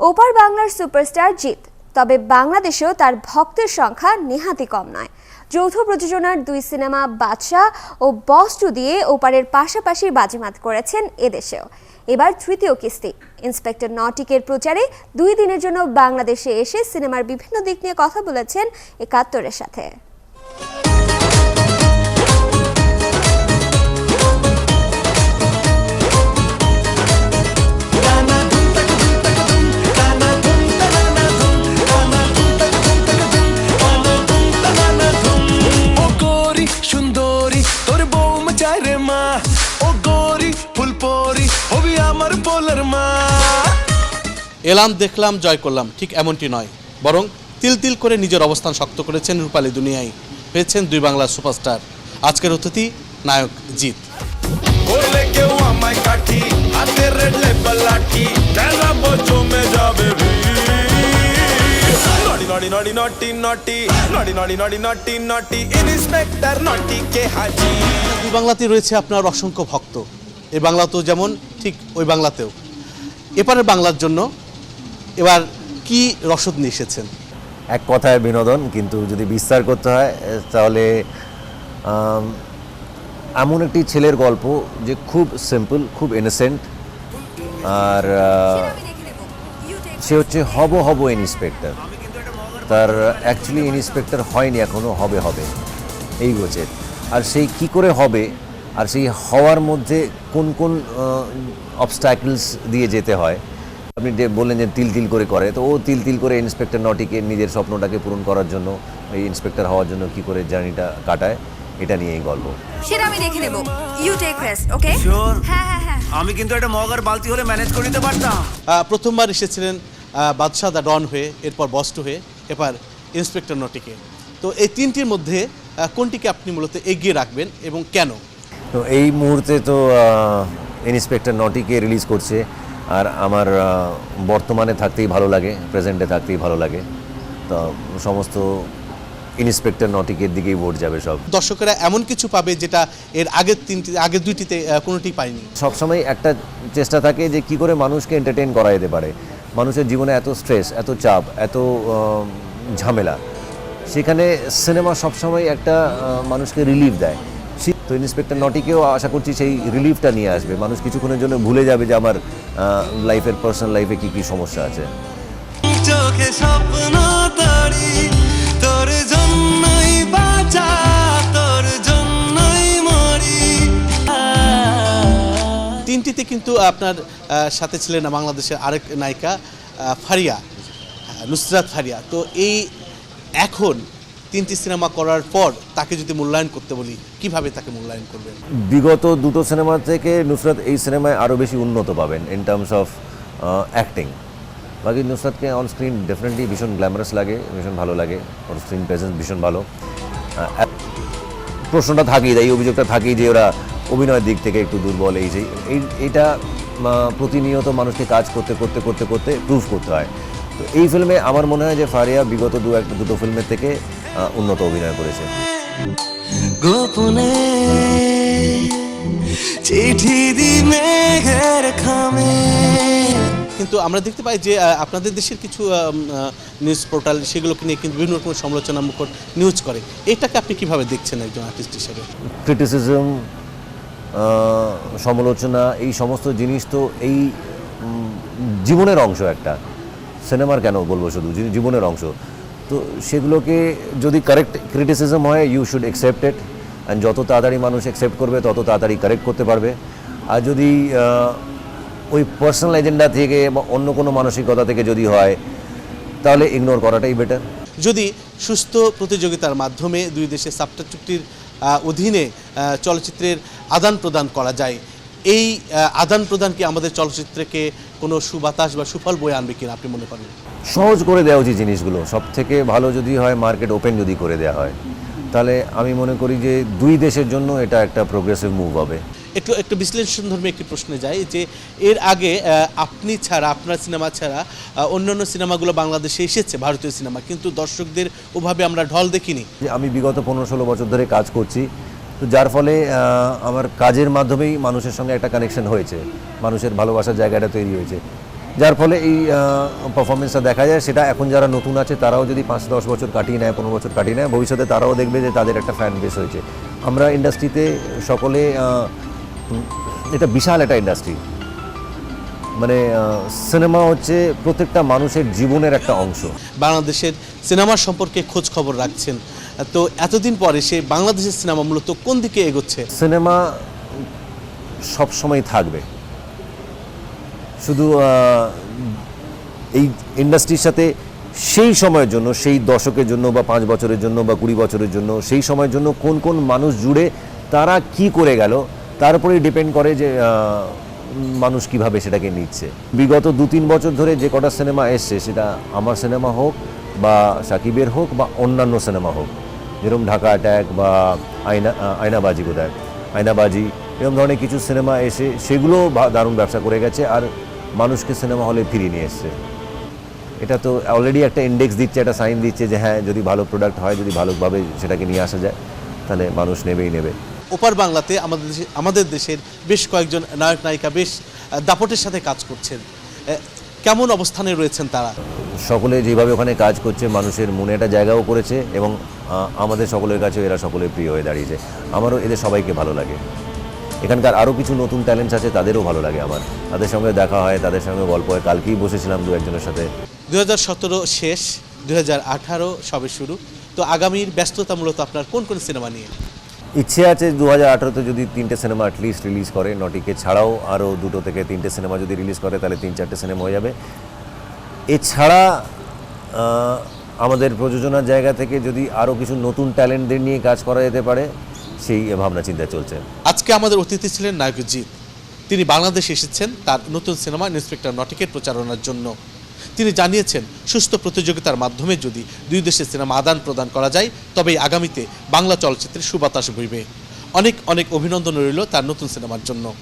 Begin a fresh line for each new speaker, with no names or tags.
ওপার বাংলার সুপারস্টার জিৎ। তবে বাংলাদেশেও তার ভক্তের সংখ্যা নেহাতি কম নয়। যৌথ প্রযোজনার দুই সিনেমা বাদশাহ ও বস টু দিয়ে ওপারের পাশাপাশি বাজিমাত করেছেন এদেশেও। এবার তৃতীয় কিস্তি। ইন্সপেক্টর নটিকের প্রচারে দুই দিনের জন্য বাংলাদেশে এসে সিনেমার বিভিন্ন দিক নিয়ে কথা বলেছেন একাত্তরের সাথে।
এলাম দেখলাম জয় করলাম। ঠিক এমনটি নয়। বরং তিল তিল করে নিজের অবস্থান শক্ত করেছেন রূপালী দুনিয়ায়। পেয়েছেন দুই বাংলার সুপারস্টার। আজকের অতিথি নায়ক জিৎ।
কে হাজি।
দুই বাংলাতে রয়েছে আপনার অসংখ্য ভক্ত। এই বাংলাতেও যেমন ঠিক ওই বাংলাতেও। এপারের বাংলার জন্য এবার কি রসদ নিয়ে এসেছেন?
এক কথায় বিনোদন, কিন্তু যদি বিস্তার করতে হয় তাহলে এমন একটি ছেলের গল্প যে খুব সিম্পল খুব ইনোসেন্ট আর সে হচ্ছে হব হব ইন্সপেক্টর তার অ্যাকচুয়ালি ইন্সপেক্টর হয়নি এখনও হবে হবে, এই গোছে আর সেই কি করে হবে, আর সেই হওয়ার মধ্যে কোন কোন অবস্ট্যাকলস দিয়ে যেতে হয় আপনি যে বললেন যে তিল তিল করে করে তো ও তিল তিল করে ইন্সপেক্টর নটিকে নিজের স্বপ্নটাকে পূরণ করার জন্য এই ইন্সপেক্টর হওয়ার জন্য কি করে জার্নিটা কাটায় এটা নিয়েই গল্প।
সেটা আমি দেখে নেব। You take rest okay. হ্যাঁ হ্যাঁ হ্যাঁ।
আমি কিন্তু একটা মগার বালতি হলে ম্যানেজ করে নিতে পারতাম।
প্রথমবার এসেছিলেন বাদশাহ দ্য ডন হয়ে এরপর বস্ট হয়ে এবার ইন্সপেক্টর নটিকে। তো এই তিনটির মধ্যে কোনটিকে আপনি মূলত এগিয়ে রাখবেন এবং কেন?
তো এই মুহূর্তে তো ইন্সপেক্টর নটিকে রিলিজ করছে। আর আমার বর্তমানে থাকতেই ভালো লাগে প্রেজেন্টে থাকতেই ভালো লাগে। তো সমস্ত ইন্সপেক্টর নটিকের দিকেই ভোট যাবে সব।
দর্শকেরা এমন কিছু পাবে যেটা এর আগের তিনটি আগের দুইটিতে কোনোটি পায়নি।
সবসময় একটা চেষ্টা থাকে যে কি করে মানুষকে এন্টারটেইন করা যেতে পারে। মানুষের জীবনে এত স্ট্রেস এত চাপ এত ঝামেলা। সেখানে সিনেমা সবসময় একটা মানুষকে রিলিফ দেয়। তো ইন্সপেক্টর নটিকেও আশা করছি সেই রিলিফটা নিয়ে আসবে। মানুষ কিছুক্ষণের জন্য ভুলে যাবে যে আমার লাইফের পার্সোনাল লাইফে কী কী সমস্যা আছে।
চোখে স্বপ্ন তরি তোর জন্যই বাঁচা তোর জন্যই মরি।
তিনটিতে কিন্তু আপনার সাথে ছিলেন বাংলাদেশের আরেক নায়িকা ফারিয়া নুসরাত ফারিয়া। তো এই এখন তিনটি সিনেমা করার পর তাকে যদি মূল্যায়ন করতে বলি, কীভাবে তাকে মূল্যায়ন করবেন?
বিগত দুটো সিনেমা থেকে নুসরাত এই সিনেমায় আরও বেশি উন্নত পাবেন ইন টার্মস অফ অ্যাক্টিং বাকি নুসরাতকে অন স্ক্রিন ডেফিনেটলি ভীষণ গ্ল্যামারাস লাগে, ভীষণ ভালো লাগে। ওর স্ক্রিন প্রেজেন্স ভীষণ ভালো। প্রশ্নটা থাকেই এই অভিযোগটা থাকেই যে ওরা অভিনয়ের দিক থেকে একটু দুর্বল, এই যে, এই এইটা প্রতিনিয়ত মানুষকে কাজ করতে করতে করতে করতে প্রুভ করতে হয়। তো এই ফিল্মে আমার মনে হয় যে ফারিয়া বিগত দু একটা দুটো ফিল্মের থেকে উন্নত অভিনয় করেছে।
গোপনে চিঠি দি মেঘের খামে।
কিন্তু আমরা দেখতে পাই যে আপনাদের দেশের কিছু নিউজ পোর্টাল সেগুলোকে নিয়ে কিন্তু বিভিন্ন রকম সমালোচনামুখর নিউজ করে। এটাকে আপনি কীভাবে দেখছেন একজন আর্টিস্ট হিসেবে?
ক্রিটিসিজম সমালোচনা এই সমস্ত জিনিস তো এই জীবনের অংশ একটা। সিনেমার কেন বলব শুধু? জীবনের অংশ। তো সেগুলোকে যদি কারেক্ট ক্রিটিসিজম হয় ইউ শুড অ্যাকসেপ্ট অ্যান্ড যত তাড়াতাড়ি মানুষ অ্যাকসেপ্ট করবে, তত তাড়াতাড়ি কারেক্ট করতে পারবে। আর যদি ওই পার্সোনাল এজেন্ডা থেকে বা অন্য কোনো মানসিকতা থেকে যদি হয়, তাহলে ইগনোর করাটাই বেটার
যদি সুস্থ প্রতিযোগিতার মাধ্যমে দুই দেশের সাপ্টার চুক্তির অধীনে চলচ্চিত্রের আদান প্রদান করা যায় এই আদান প্রদান কি আমাদের চলচ্চিত্রকে কোনো সুবাতাস বা সুফল বয়ে আনবে কিনা আপনি মনে করেন?
সহজ করে দেওয়া উচিত জিনিসগুলো। সব থেকে ভালো যদি হয় মার্কেট ওপেন যদি করে দেওয়া হয়। তাহলে আমি মনে করি যে দুই দেশের জন্য এটা একটা প্রোগ্রেসিভ মুভ হবে।
একটু একটু বিশ্লেষণ ধর্মী একটি প্রশ্নে যাই যে এর আগে আপনি ছাড়া আপনার সিনেমা ছাড়া অন্যান্য সিনেমাগুলো বাংলাদেশে এসেছে ভারতীয় সিনেমা। কিন্তু দর্শকদের ওভাবে আমরা ঢল দেখিনি।
যে আমি বিগত পনেরো ষোলো বছর ধরে কাজ করছি তো যার ফলে আমার কাজের মাধ্যমেই মানুষের সঙ্গে একটা কানেকশন হয়েছে। মানুষের ভালোবাসার জায়গাটা তৈরি হয়েছে। যার ফলে এই পারফরমেন্সটা দেখা যায়, সেটা এখন যারা নতুন আছে, তারাও যদি পাঁচ, দশ বছর কাটিয়ে নেয়, পনেরো বছর কাটিয়ে নেয়, ভবিষ্যতে তারাও দেখবে যে তাদের একটা ফ্যান বেস হয়েছে। আমরা ইন্ডাস্ট্রিতে সকলে এটা বিশাল একটা ইন্ডাস্ট্রি মানে সিনেমা হচ্ছে প্রত্যেকটা মানুষের জীবনের একটা অংশ।
বাংলাদেশের সিনেমা সম্পর্কে খোঁজ খবর রাখছেন তো এতদিন পরে সে বাংলাদেশের সিনেমা মূলত কোন দিকে এগোচ্ছে?
সিনেমা সব সময় থাকবে। শুধু এই ইন্ডাস্ট্রির সাথে সেই সময়ের জন্য, সেই দশকের জন্য বা পাঁচ বছরের জন্য বা কুড়ি বছরের জন্য, সেই সময়ের জন্য কোন কোন মানুষ জুড়ে তারা কি করে গেল, তার উপরেই ডিপেন্ড করে যে মানুষ কীভাবে সেটাকে নিচ্ছে। বিগত দু তিন বছর ধরে যে কটা সিনেমা এসছে, সেটা আমার সিনেমা হোক বা সাকিবের হোক বা অন্যান্য সিনেমা হোক যেরকম ঢাকা অ্যাট্যাক বা আয়না আয়নাবাজি বোধহয় আয়নাবাজি, এরকম ধরনের কিছু সিনেমা এসে সেগুলো দারুণ ব্যবসা করে গেছে আর মানুষকে সিনেমা হলে ফিরিয়ে নিয়ে এসছে। এটা তো অলরেডি একটা ইন্ডেক্স দিচ্ছে, একটা সাইন দিচ্ছে যে হ্যাঁ যদি ভালো প্রোডাক্ট হয়, যদি ভালোভাবে সেটাকে নিয়ে আসা যায়, তাহলে মানুষ নেবেই নেবে।
ওপার বাংলাতে আমাদের আমাদের দেশের বেশ কয়েকজন নায়ক নায়িকা বেশ দাপটের সাথে কাজ করছেন। কেমন অবস্থানে রয়েছেন তারা?
সকলে যেভাবে ওখানে কাজ করছে মানুষের মনে একটা জায়গাও করেছে এবং আমাদের সকলের কাছেও এরা সকলে প্রিয় হয়ে দাঁড়িয়েছে। আমারও এদের সবাইকে ভালো লাগে। এখানকার আরও কিছু নতুন ট্যালেন্টস আছে তাদেরও ভালো লাগে আমার। তাদের সঙ্গে দেখা হয় তাদের সঙ্গে গল্প হয়। কালকেই বসেছিলাম দু একজনের সাথে।
দুই হাজার সতেরো শেষ দুই হাজার আঠারো সবে শুরু। তো আগামীর ব্যস্ততা মূলত আপনার কোন কোন সিনেমা নিয়ে?
ইচ্ছে আছে দু হাজার যদি তিনটে সিনেমা অ্যাটলিস্ট রিলিজ করে। নটিকে ছাড়াও আরও দুটো থেকে তিনটে সিনেমা যদি রিলিজ করে, তাহলে তিন চারটে সিনেমা হয়ে যাবে। এছাড়া আমাদের প্রযোজনার জায়গা থেকে যদি আরও কিছু নতুন ট্যালেন্টদের নিয়ে কাজ করা যেতে পারে, সেই ভাবনা চিন্তা চলছে।
আজকে আমাদের অতিথি ছিলেন নায়ক জিৎ তিনি বাংলাদেশে এসেছেন তার নতুন সিনেমা ইন্সপেক্টর নটিকের প্রচারণার জন্য। তিনি জানিয়েছেন, সুস্থ প্রতিযোগিতার মাধ্যমে যদি দুই দেশের সিনেমা আদান প্রদান করা যায়, তবেই আগামীতে বাংলা চলচ্চিত্রের সুবাতাস বইবে। অনেক অনেক অভিনন্দন রইল তার নতুন সিনেমার জন্য।